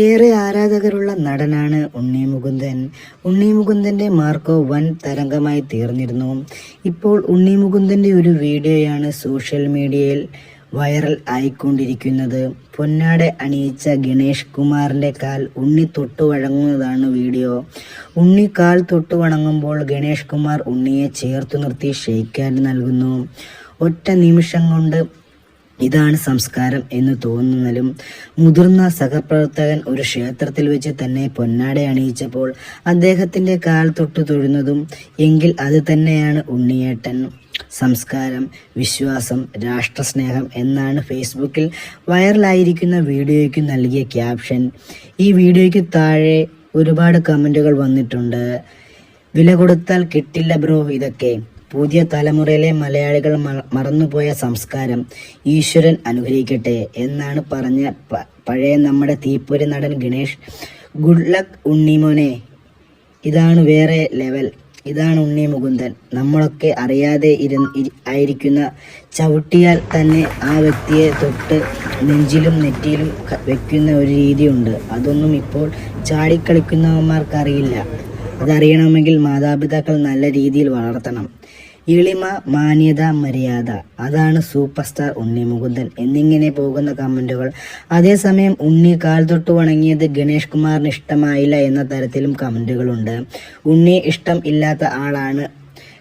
ഏറെ ആരാധകരുള്ള നടനാണ് ഉണ്ണി മുകുന്ദൻ ഉണ്ണി മുകുന്ദന്റെ മാർക്കോ വൻ തരംഗമായി തീർന്നിരുന്നു. ഇപ്പോൾ ഉണ്ണി മുകുന്ദന്റെ ഒരു വീഡിയോയാണ് സോഷ്യൽ മീഡിയയിൽ വൈറൽ ആയിക്കൊണ്ടിരിക്കുന്നത്. പൊന്നാടെ അണിയിച്ച ഗണേഷ് കുമാറിന്റെ കാൽ ഉണ്ണി തൊട്ടു വഴങ്ങുന്നതാണ് വീഡിയോ. ഉണ്ണി കാൽ തൊട്ടു വണങ്ങുമ്പോൾ ഗണേഷ് കുമാർ ഉണ്ണിയെ ചേർത്തു നിർത്തി ഷെയ്ക്കാൻ നൽകുന്നു. ഒറ്റ നിമിഷം കൊണ്ട് ഇതാണ് സംസ്കാരം എന്ന് തോന്നുന്നതിലും മുതിർന്ന സഹപ്രവർത്തകൻ ഒരു ക്ഷേത്രത്തിൽ വെച്ച് തന്നെ പൊന്നാട അണിയിച്ചപ്പോൾ അദ്ദേഹത്തിന്റെ കാൽ തൊട്ടു തൊഴുന്നതും എങ്കിൽ അത് തന്നെയാണ് ഉണ്ണിയേട്ടൻ. സംസ്കാരം വിശ്വാസം രാഷ്ട്രസ്നേഹം എന്നാണ് ഫേസ്ബുക്കിൽ വൈറലായിരിക്കുന്ന വീഡിയോയ്ക്ക് നൽകിയ ക്യാപ്ഷൻ. ഈ വീഡിയോയ്ക്ക് താഴെ ഒരുപാട് കമന്റുകൾ വന്നിട്ടുണ്ട്. വില കൊടുത്താൽ കിട്ടില്ല ബ്രോ ഇതൊക്കെ. പുതിയ തലമുറയിലെ മലയാളികൾ മറന്നുപോയ സംസ്കാരം ഈശ്വരൻ അനുഗ്രഹിക്കട്ടെ എന്നാണ് പറഞ്ഞ പഴയ നമ്മുടെ തീപ്പൊരി നടൻ ഗണേഷ്. ഗുഡ് ലക്ക് ഉണ്ണിമോനെ ഇതാണ് വേറെ ലെവൽ ഇതാണ് ഉണ്ണി മുകുന്ദൻ. നമ്മളൊക്കെ അറിയാതെ ഇരു ആയിരിക്കുന്ന ചവിട്ടിയാൽ തന്നെ ആ വ്യക്തിയെ തൊട്ട് നെഞ്ചിലും നെറ്റിയിലും വയ്ക്കുന്ന ഒരു രീതിയുണ്ട്. അതൊന്നും ഇപ്പോൾ ചാടിക്കളിക്കുന്നവന്മാർക്ക് അറിയില്ല അതറിയണമെങ്കിൽ മാതാപിതാക്കൾ നല്ല രീതിയിൽ വളർത്തണം. എളിമ മാന്യത മര്യാദ. അതാണ് സൂപ്പർ സ്റ്റാർ ഉണ്ണി മുകുന്ദൻ എന്നിങ്ങനെ പോകുന്ന കമന്റുകൾ. അതേസമയം ഉണ്ണി കാൽ തൊട്ട് വണങ്ങിയത് ഗണേഷ് കുമാറിന് ഇഷ്ടമായില്ല എന്ന തരത്തിലും കമന്റുകളുണ്ട്. ഉണ്ണി ഇഷ്ടം ഇല്ലാത്ത ആളാണ്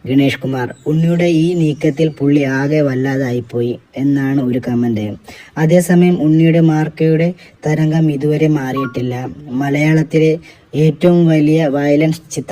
ഗണേഷ് കുമാർ ഉണ്ണിയുടെ ഈ നീക്കത്തിൽ പുള്ളി ആകെ വല്ലാതായിപ്പോയി എന്നാണ് ഒരു കമന്റ്. അതേസമയം ഉണ്ണിയുടെ മാർക്കയുടെ തരംഗം ഇതുവരെ മാറിയിട്ടില്ല. മലയാളത്തിലെ ഏറ്റവും വലിയ വയലൻസ് ചിത്രം